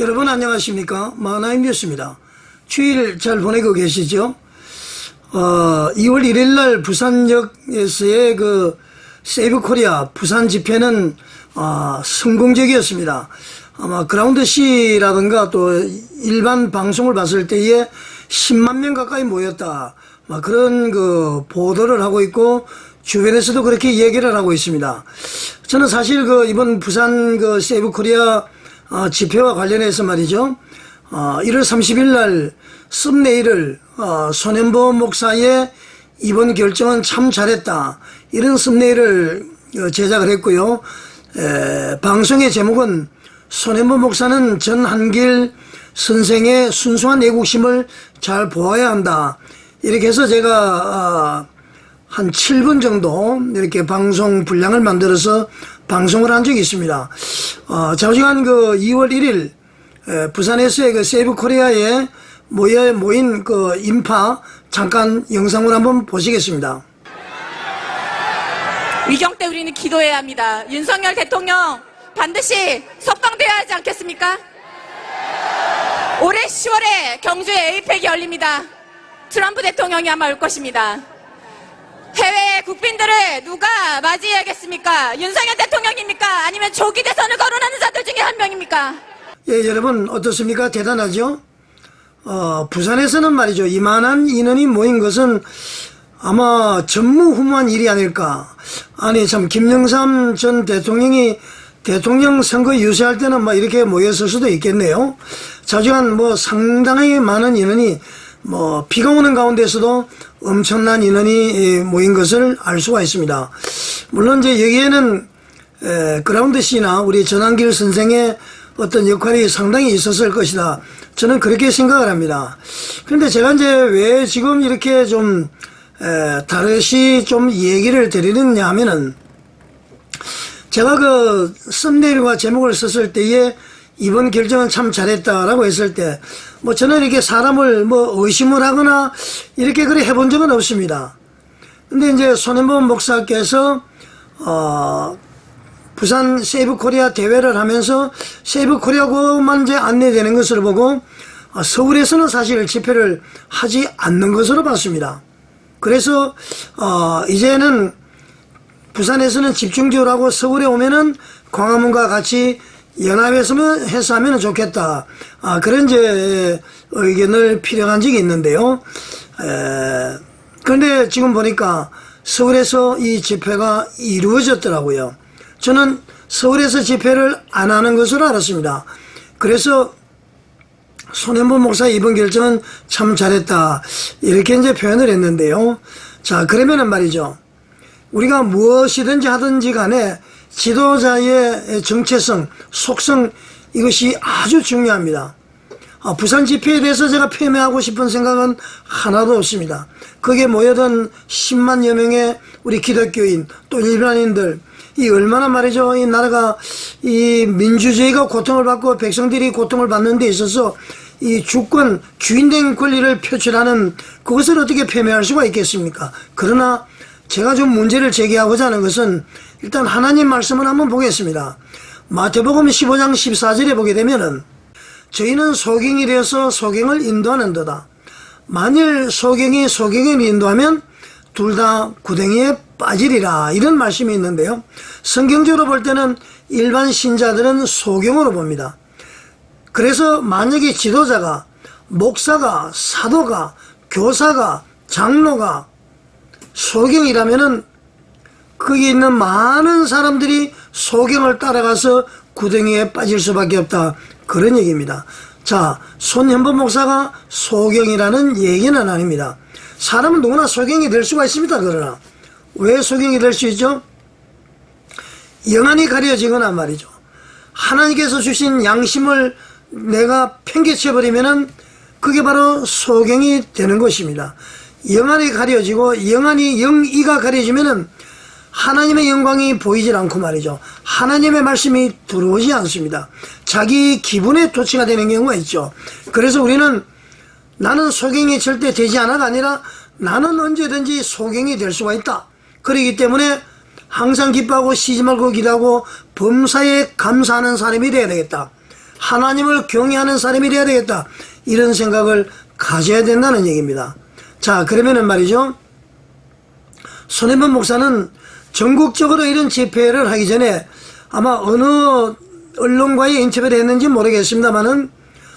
여러분 안녕하십니까 마나임 뉴스입니다. 주일 잘 보내고 계시죠? 어, 2월 1일 날 부산역에서의 그 세이브 코리아 부산 집회는 어, 성공적이었습니다. 아마 그라운드 C라든가 또 일반 방송을 봤을 때에 10만 명 가까이 모였다. 막 그런 그 보도를 하고 있고 주변에서도 그렇게 얘기를 하고 있습니다. 저는 사실 그 이번 부산 그 세이브 코리아 어, 집회와 관련해서 말이죠. 어, 1월 30일 날 썸네일을 어, 손현보 목사의 이번 결정은 참 잘했다. 이런 썸네일을 어, 제작을 했고요. 에, 방송의 제목은 손현보 목사는 전 한길 선생의 순수한 애국심을 잘 보아야 한다. 이렇게 해서 제가 어, 한 7분 정도 이렇게 방송 분량을 만들어서 방송을 한 적이 있습니다. 어, 좌우지간 그 2월 1일 에, 부산에서의 그 세이브 코리아에 모여 모인 그 인파 잠깐 영상을 한번 보시겠습니다. 위경 때 우리는 기도해야 합니다. 윤석열 대통령 반드시 석방돼야 하지 않겠습니까? 올해 10월에 경주에 에이펙이 열립니다. 트럼프 대통령이 아마 올 것입니다. 해외 국빈들을 누가 맞이해야겠습니까? 윤석열 대통령입니까? 아니면 조기 대선을 거론하는 자들 중에 한 명입니까? 예, 여러분 어떻습니까? 대단하죠? 어, 부산에서는 말이죠. 이만한 인원이 모인 것은 아마 전무후무한 일이 아닐까. 아니, 참, 김영삼 전 대통령이 대통령 선거 유세할 때는 막 이렇게 모였을 수도 있겠네요. 자주한 뭐 상당히 많은 인원이 뭐 비가 오는 가운데서도 엄청난 인원이 예, 모인 것을 알 수가 있습니다. 물론 이제 여기에는 에, 그라운드 C나 우리 전한길 선생의 어떤 역할이 상당히 있었을 것이다. 저는 그렇게 생각을 합니다. 그런데 제가 이제 왜 지금 이렇게 좀, 에, 다르시 좀 얘기를 드리느냐 하면은, 제가 그 썸네일과 제목을 썼을 때에 이번 결정은 참 잘했다라고 했을 때, 뭐 저는 이렇게 사람을 뭐 의심을 하거나 이렇게 그래 해본 적은 없습니다. 근데 이제 손현범 목사께서, 어, 부산 세이브 코리아 대회를 하면서 세이브 코리아고만 이제 안내되는 것을 보고 어, 서울에서는 사실 집회를 하지 않는 것으로 봤습니다. 그래서 어 이제는 부산에서는 집중적으로 하고 서울에 오면은 광화문과 같이 연합해서 해서 하면 좋겠다. 아, 그런 이제 의견을 필요한 적이 있는데요. 에, 그런데 지금 보니까 서울에서 이 집회가 이루어졌더라고요. 저는 서울에서 집회를 안 하는 것으로 알았습니다. 그래서 손현보 목사 이번 결정은 참 잘했다. 이렇게 이제 표현을 했는데요. 자, 그러면은 말이죠. 우리가 무엇이든지 하든지 간에 지도자의 정체성, 속성, 이것이 아주 중요합니다. 아, 부산 집회에 대해서 제가 표명하고 싶은 생각은 하나도 없습니다. 거기에 모여든 10만여 명의 우리 기독교인, 또 일반인들, 이 얼마나 말이죠. 이 나라가 이 민주주의가 고통을 받고 백성들이 고통을 받는 데 있어서 이 주권, 주인된 권리를 표출하는 그것을 어떻게 표명할 수가 있겠습니까? 그러나 제가 좀 문제를 제기하고자 하는 것은 일단 하나님 말씀을 한번 보겠습니다. 마태복음 15장 14절에 보게 되면은 저희는 소경이 되어서 소경을 인도하는 도다. 만일 소경이 소경을 인도하면 둘 다 구덩이에 빠지리라 이런 말씀이 있는데요. 성경적으로 볼 때는 일반 신자들은 소경으로 봅니다. 그래서 만약에 지도자가 목사가 사도가 교사가 장로가 소경이라면은 거기 있는 많은 사람들이 소경을 따라가서 구덩이에 빠질 수밖에 없다. 그런 얘기입니다. 자, 손현보 목사가 소경이라는 얘기는 아닙니다. 사람은 누구나 소경이 될 수가 있습니다. 그러나 왜 소경이 될 수 있죠? 영안이 가려지거나 말이죠. 하나님께서 주신 양심을 내가 팽개쳐 버리면은 그게 바로 소경이 되는 것입니다. 영안이 가려지고 영안이 영이가 가려지면은 하나님의 영광이 보이질 않고 말이죠. 하나님의 말씀이 들어오지 않습니다. 자기 기분에 도취가 되는 경우가 있죠. 그래서 우리는 나는 소경이 절대 되지 않아가 아니라 나는 언제든지 소경이 될 수가 있다. 그러기 때문에 항상 기뻐하고 쉬지 말고 기도하고 범사에 감사하는 사람이 되어야 되겠다. 하나님을 경외하는 사람이 되어야 되겠다. 이런 생각을 가져야 된다는 얘기입니다. 자, 그러면은 말이죠. 손해범 목사는 전국적으로 이런 집회를 하기 전에 아마 어느 언론과의 인터뷰를 했는지 모르겠습니다만은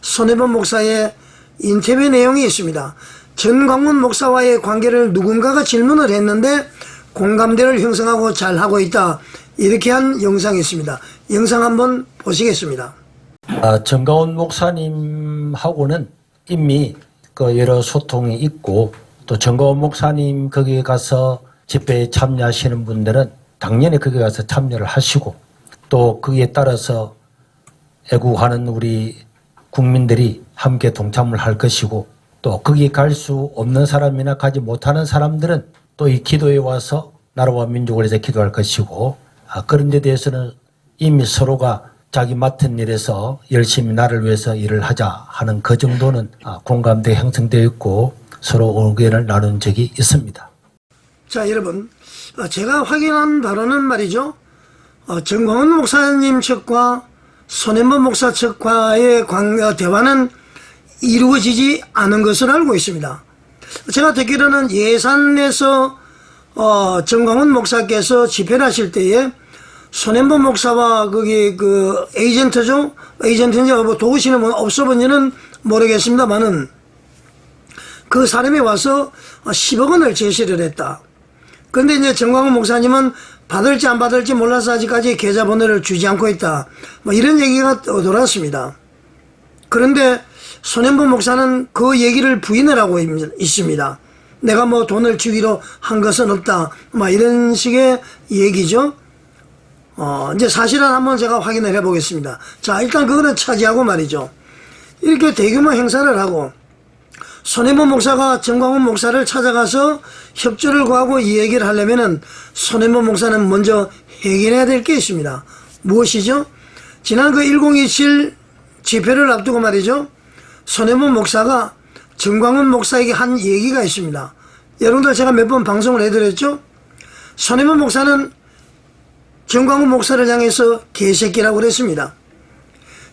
손해범 목사의 인터뷰 내용이 있습니다. 전광훈 목사와의 관계를 누군가가 질문을 했는데 공감대를 형성하고 잘 하고 있다. 이렇게 한 영상이 있습니다. 영상 한번 보시겠습니다. 아, 정가원 목사님하고는 이미 그 여러 소통이 있고 또 정가원 목사님 거기에 가서 집회에 참여하시는 분들은 당연히 거기 가서 참여를 하시고 또 거기에 따라서 애국하는 우리 국민들이 함께 동참을 할 것이고 또 거기 갈 수 없는 사람이나 가지 못하는 사람들은 또 이 기도에 와서 나라와 민족을 위해서 기도할 것이고 아, 그런 데 대해서는 이미 서로가 자기 맡은 일에서 열심히 나를 위해서 일을 하자 하는 그 정도는 아, 공감대 형성되어 있고 서로 의견을 나눈 적이 있습니다. 자, 여러분. 어, 제가 확인한 바로는 말이죠. 어, 정광훈 목사님 측과 손해범 목사 측과의 관, 어, 대화는 이루어지지 않은 것을 알고 있습니다. 제가 듣기로는 예산에서 어, 정광훈 목사께서 집회를 하실 때에 손현범 목사와 거기 그 에이전트죠? 에이전트인지 뭐 도우시는 분 없어 본지는 모르겠습니다만은 그 사람이 와서 10억 원을 제시를 했다. 그런데 이제 정광훈 목사님은 받을지 안 받을지 몰라서 아직까지 계좌번호를 주지 않고 있다. 뭐 이런 얘기가 돌았습니다. 그런데 손현범 목사는 그 얘기를 부인을 하고 있- 있습니다. 내가 뭐 돈을 주기로 한 것은 없다. 뭐 이런 식의 얘기죠. 어, 이제 사실은 한번 제가 확인을 해 보겠습니다. 자, 일단 그거는 차지하고 말이죠. 이렇게 대규모 행사를 하고 손해범 목사가 정광훈 목사를 찾아가서 협조를 구하고 이 얘기를 하려면은 손해범 목사는 먼저 해결해야 될 게 있습니다. 무엇이죠? 지난 그 1027 집회를 앞두고 말이죠. 손해범 목사가 정광훈 목사에게 한 얘기가 있습니다. 여러분들 제가 몇 번 방송을 해드렸죠? 손해범 목사는 정광훈 목사를 향해서 개새끼라고 그랬습니다.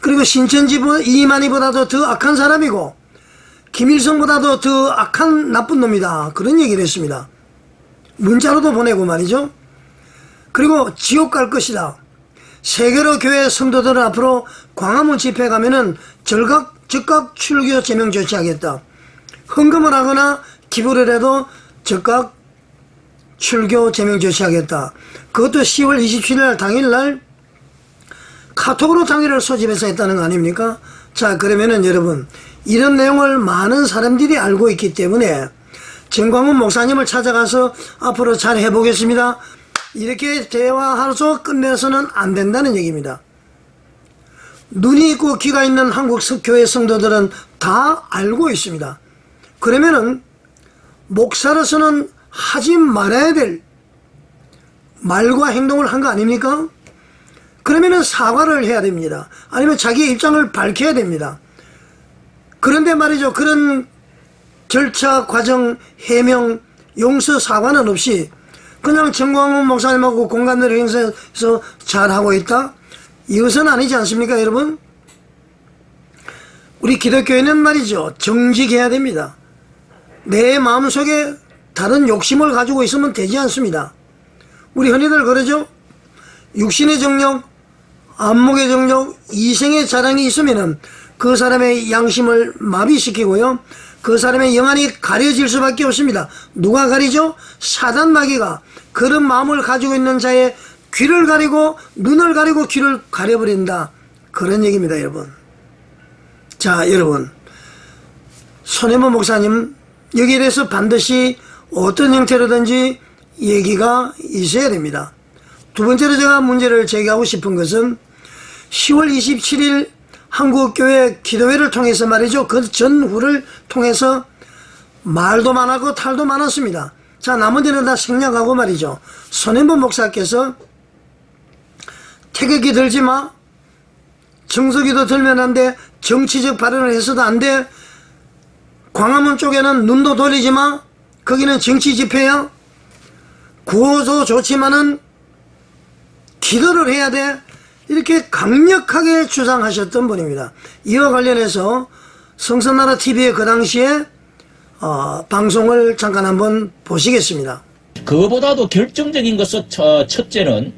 그리고 신천지보 이만희보다도 더 악한 사람이고 김일성보다도 더 악한 나쁜 놈이다. 그런 얘기를 했습니다. 문자로도 보내고 말이죠. 그리고 지옥 갈 것이다. 세계로 교회 성도들은 앞으로 광화문 집회 가면은 절각, 즉각 출교 제명 조치하겠다. 헌금을 하거나 기부를 해도 즉각 출교 제명 조치하겠다. 그것도 10월 27일 당일날 카톡으로 당일을 소집해서 했다는 거 아닙니까? 자, 그러면은 여러분, 이런 내용을 많은 사람들이 알고 있기 때문에 정광훈 목사님을 찾아가서 앞으로 잘 해보겠습니다. 이렇게 대화하면서 끝내서는 안 된다는 얘기입니다. 눈이 있고 귀가 있는 한국 교회 성도들은 다 알고 있습니다. 그러면은 목사로서는 하지 말아야 될 말과 행동을 한 거 아닙니까? 그러면은 사과를 해야 됩니다. 아니면 자기의 입장을 밝혀야 됩니다. 그런데 말이죠. 그런 절차, 과정, 해명, 용서, 사과는 없이 그냥 정광훈 목사님하고 공감대를 형성해서 잘하고 있다? 이것은 아니지 않습니까, 여러분? 우리 기독교회는 말이죠. 정직해야 됩니다. 내 마음속에 다른 욕심을 가지고 있으면 되지 않습니다. 우리 흔히들 그러죠? 육신의 정력, 안목의 정력, 이생의 자랑이 있으면은 그 사람의 양심을 마비시키고요. 그 사람의 영안이 가려질 수밖에 없습니다. 누가 가리죠? 사단 마귀가 그런 마음을 가지고 있는 자의 귀를 가리고 눈을 가리고 귀를 가려버린다. 그런 얘기입니다, 여러분. 자, 여러분. 손해모 목사님, 여기에 대해서 반드시 어떤 형태로든지 얘기가 있어야 됩니다. 두 번째로 제가 문제를 제기하고 싶은 것은 10월 27일 한국교회 기도회를 통해서 말이죠. 그 전후를 통해서 말도 많았고 탈도 많았습니다. 자, 나머지는 다 생략하고 말이죠. 손현범 목사께서 태극기 들지 마. 정석이도 들면 안 돼. 정치적 발언을 해서도 안 돼. 광화문 쪽에는 눈도 돌리지 마. 거기는 정치 집회야. 구호도 좋지만은 기도를 해야 돼. 이렇게 강력하게 주장하셨던 분입니다. 이와 관련해서 성선나라 TV의 그 당시에 어, 방송을 잠깐 한번 보시겠습니다. 그거보다도 결정적인 것은 첫- 첫째는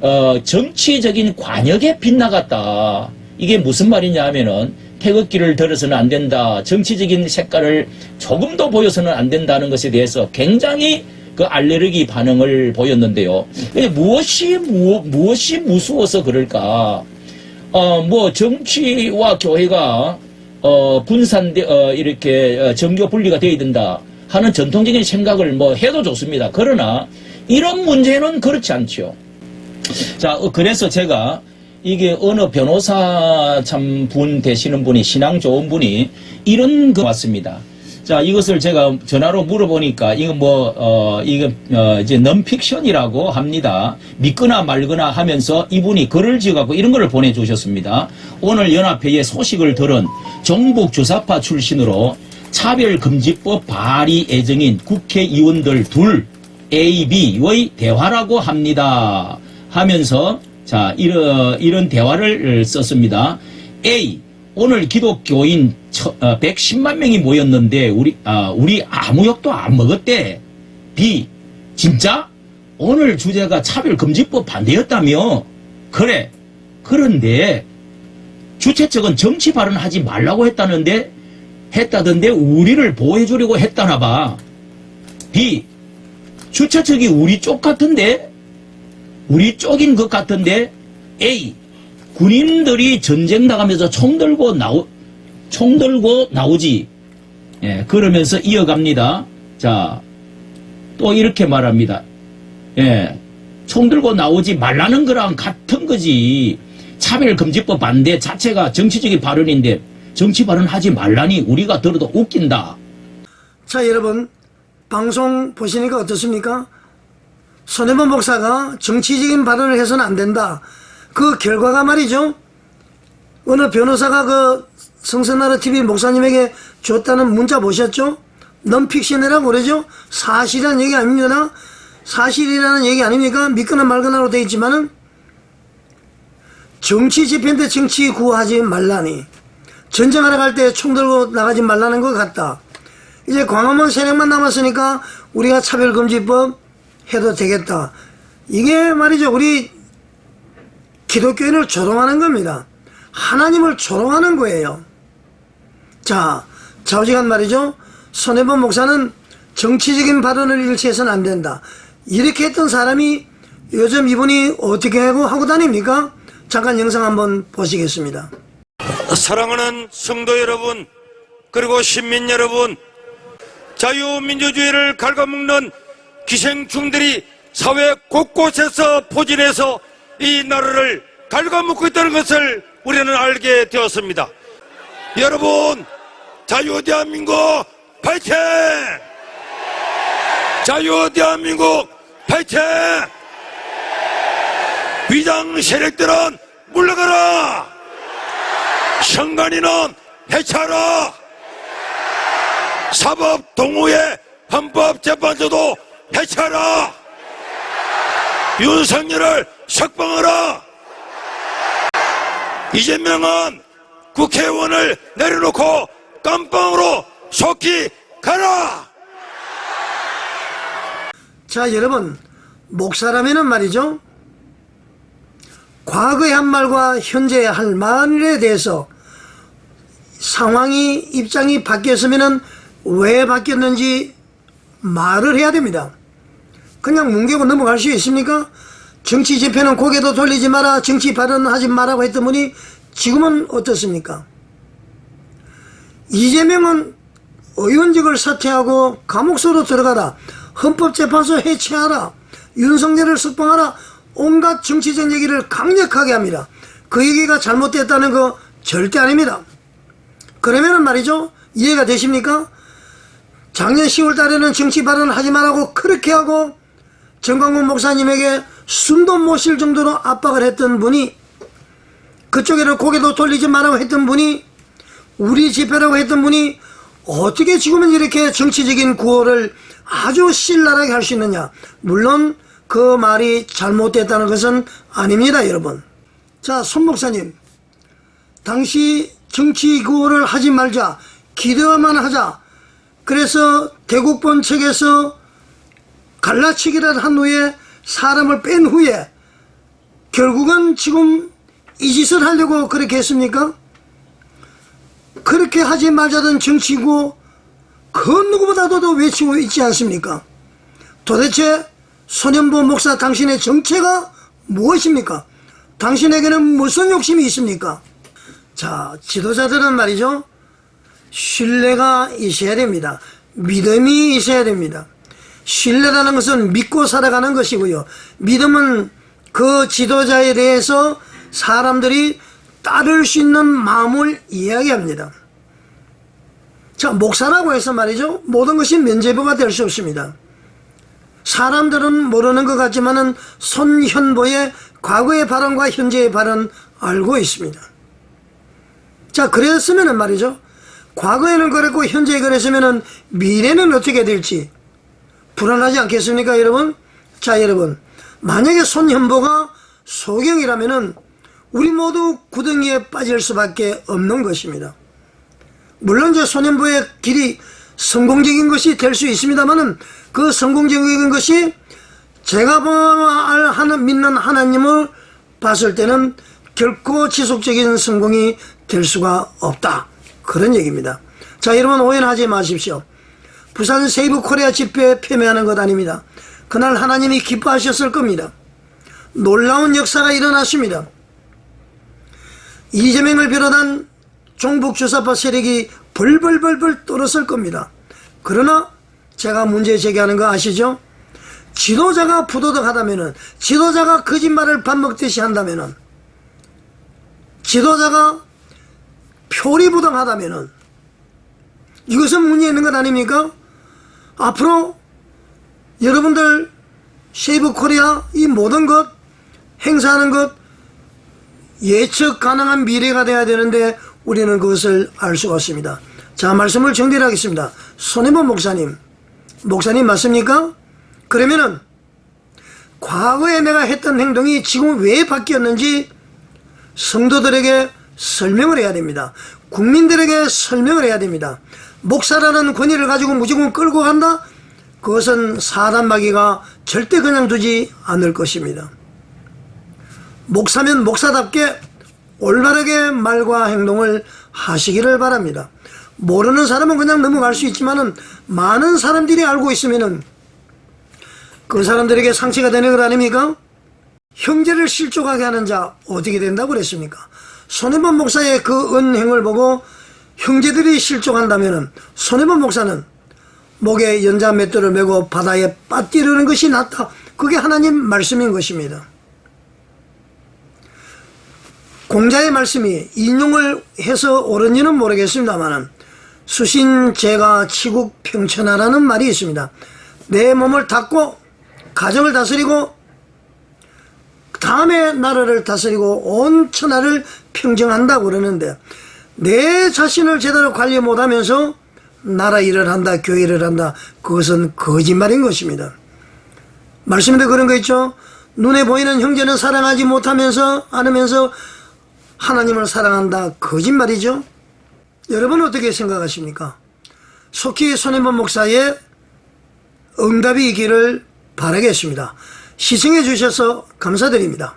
어, 정치적인 관역에 빗나갔다. 이게 무슨 말이냐 하면은 태극기를 들어서는 안 된다. 정치적인 색깔을 조금도 보여서는 안 된다는 것에 대해서 굉장히 그 알레르기 반응을 보였는데요. 무엇이 무, 무엇이 무서워서 그럴까? 어, 뭐 정치와 교회가 어, 분산돼 어, 이렇게 어, 정교 분리가 되어야 된다 하는 전통적인 생각을 뭐 해도 좋습니다. 그러나 이런 문제는 그렇지 않죠. 자, 어, 그래서 제가 이게 어느 변호사 참 분 되시는 분이 신앙 좋은 분이 이런 거 왔습니다. 자, 이것을 제가 전화로 물어보니까 이건 뭐, 어, 이거, 어, 이제 넌픽션이라고 합니다. 믿거나 말거나 하면서 이분이 글을 지어갖고 이런 거를 보내주셨습니다. 오늘 연합회의 소식을 들은 종북 주사파 출신으로 차별금지법 발의 예정인 국회의원들 둘 A, B의 대화라고 합니다. 하면서 자 이런 이런 대화를 썼습니다. A 오늘 기독교인 처- 어, 110만 명이 모였는데 우리 아, 우리 아무 욕도 안 먹었대. B 진짜 오늘 주제가 차별금지법 반대였다며? 그래. 그런데 주최 측은 정치 발언하지 말라고 했다는데 했다던데 우리를 보호해 주려고 했다나 봐. B 주최 측이 우리 쪽 같은데 우리 쪽인 것 같은데 A 군인들이 전쟁 나가면서 총 들고 나오 총 들고 나오지. 예 그러면서 이어갑니다. 자 또 이렇게 말합니다. 예 총 들고 나오지 말라는 거랑 같은 거지. 차별금지법 반대 자체가 정치적인 발언인데 정치 발언 하지 말라니 우리가 들어도 웃긴다. 자, 여러분, 방송 보시니까 어떻습니까? 손해본 목사가 정치적인 발언을 해서는 안 된다. 그 결과가 말이죠. 어느 변호사가 그 성선나라 TV 목사님에게 줬다는 문자 보셨죠? 넌픽션이라고 그러죠? 사실이라는 얘기 아닙니다. 사실이라는 얘기 아닙니까? 믿거나 말거나로 되어 있지만은 정치 집회인데 정치 구하지 말라니. 전쟁하러 갈 때 총 들고 나가지 말라는 것 같다. 이제 광화문 세력만 남았으니까 우리가 차별금지법 해도 되겠다. 이게 말이죠. 우리 기독교인을 조롱하는 겁니다. 하나님을 조롱하는 거예요. 자, 좌우지간 말이죠. 손해본 목사는 정치적인 발언을 일치해서는 안 된다. 이렇게 했던 사람이 요즘 이분이 어떻게 하고 하고 다닙니까? 잠깐 영상 한번 보시겠습니다. 사랑하는 성도 여러분, 그리고 시민 여러분, 자유민주주의를 갉아먹는 기생충들이 사회 곳곳에서 포진해서 이 나라를 갉아먹고 있다는 것을 우리는 알게 되었습니다. 여러분, 자유대한민국 파이팅! 자유대한민국 파이팅! 위장 세력들은 물러가라! 선관위는 해체하라! 사법 동호회 헌법재판소도 해체하라! 윤석열을 석방하라! 이재명은 국회의원을 내려놓고 깜빵으로 속히 가라! 자, 여러분, 목사라면은 말이죠. 과거의 한 말과 현재의 할 말에 대해서 상황이, 입장이 바뀌었으면은 왜 바뀌었는지 말을 해야 됩니다. 그냥 뭉개고 넘어갈 수 있습니까? 정치 집회는 고개도 돌리지 마라, 정치 발언하지 마라고 했던 분이 지금은 어떻습니까? 이재명은 의원직을 사퇴하고 감옥소로 들어가라. 헌법재판소 해체하라. 윤석열을 석방하라. 온갖 정치적 얘기를 강력하게 합니다. 그 얘기가 잘못됐다는 거 절대 아닙니다. 그러면은 말이죠. 이해가 되십니까? 작년 10월 달에는 정치 발언 하지 말라고 그렇게 하고 정광훈 목사님에게 숨도 못 쉴 정도로 압박을 했던 분이 그쪽에는 고개도 돌리지 말라고 했던 분이 우리 집회라고 했던 분이 어떻게 지금은 이렇게 정치적인 구호를 아주 신랄하게 할 수 있느냐. 물론 그 말이 잘못됐다는 것은 아닙니다, 여러분. 자, 손 목사님. 당시 정치 구호를 하지 말자. 기대어만 하자. 그래서 대국본 책에서 갈라치기를 한 후에 사람을 뺀 후에 결국은 지금 이 짓을 하려고 그렇게 했습니까? 그렇게 하지 말자던 정치구 그 누구보다도 더 외치고 있지 않습니까? 도대체 손현보 목사 당신의 정체가 무엇입니까? 당신에게는 무슨 욕심이 있습니까? 자, 지도자들은 말이죠. 신뢰가 있어야 됩니다. 믿음이 있어야 됩니다. 신뢰라는 것은 믿고 살아가는 것이고요. 믿음은 그 지도자에 대해서 사람들이 따를 수 있는 마음을 이야기합니다. 자, 목사라고 해서 말이죠. 모든 것이 면제부가 될 수 없습니다. 사람들은 모르는 것 같지만은 손현보의 과거의 발언과 현재의 발언 알고 있습니다. 자, 그랬으면은 말이죠. 과거에는 그랬고 현재에 그랬으면은 미래는 어떻게 될지 불안하지 않겠습니까, 여러분? 자, 여러분. 만약에 손현보가 소경이라면은 우리 모두 구덩이에 빠질 수밖에 없는 것입니다. 물론 이제 손현보의 길이 성공적인 것이 될 수 있습니다만은 그 성공적인 것이 제가 보- 하는 믿는 하나님을 봤을 때는 결코 지속적인 성공이 될 수가 없다. 그런 얘기입니다. 자, 여러분 오해하지 마십시오. 부산 세이브 코리아 집회 폐매하는 것 아닙니다. 그날 하나님이 기뻐하셨을 겁니다. 놀라운 역사가 일어났습니다. 이재명을 비롯한 종북 주사파 세력이 벌벌벌벌 떨었을 겁니다. 그러나 제가 문제 제기하는 거 아시죠? 지도자가 부도덕하다면은 지도자가 거짓말을 밥 먹듯이 한다면은 지도자가 표리부동하다면은 이것은 문제 있는 것 아닙니까? 앞으로 여러분들 쉐이브 코리아 이 모든 것 행사하는 것 예측 가능한 미래가 돼야 되는데 우리는 그것을 알 수가 없습니다. 자, 말씀을 정리를 하겠습니다. 손해본 목사님, 목사님 맞습니까? 그러면은 과거에 내가 했던 행동이 지금 왜 바뀌었는지 성도들에게 설명을 해야 됩니다. 국민들에게 설명을 해야 됩니다. 목사라는 권위를 가지고 무조건 끌고 간다? 그것은 사단 마귀가 절대 그냥 두지 않을 것입니다. 목사면 목사답게 올바르게 말과 행동을 하시기를 바랍니다. 모르는 사람은 그냥 넘어갈 수 있지만은 많은 사람들이 알고 있으면은 그 사람들에게 상처가 되는 것 아닙니까? 형제를 실족하게 하는 자 어떻게 된다고 그랬습니까? 손해본 목사의 그 은행을 보고 형제들이 실족한다면은 손해본 목사는 목에 연자 맷돌을 메고 바다에 빠뜨리는 것이 낫다. 그게 하나님 말씀인 것입니다. 공자의 말씀이 인용을 해서 옳은지는 모르겠습니다만은 수신 제가 치국 평천하라는 말이 있습니다. 내 몸을 닫고 가정을 다스리고 다음에 나라를 다스리고 온 천하를 평정한다고 그러는데 내 자신을 제대로 관리 못하면서 나라 일을 한다 교회를 한다 그것은 거짓말인 것입니다. 말씀인데 그런 거 있죠. 눈에 보이는 형제는 사랑하지 못하면서 않으면서 하나님을 사랑한다 거짓말이죠. 여러분 어떻게 생각하십니까? 속히 손해본 목사의 응답이 있기를 바라겠습니다. 시청해 주셔서 감사드립니다.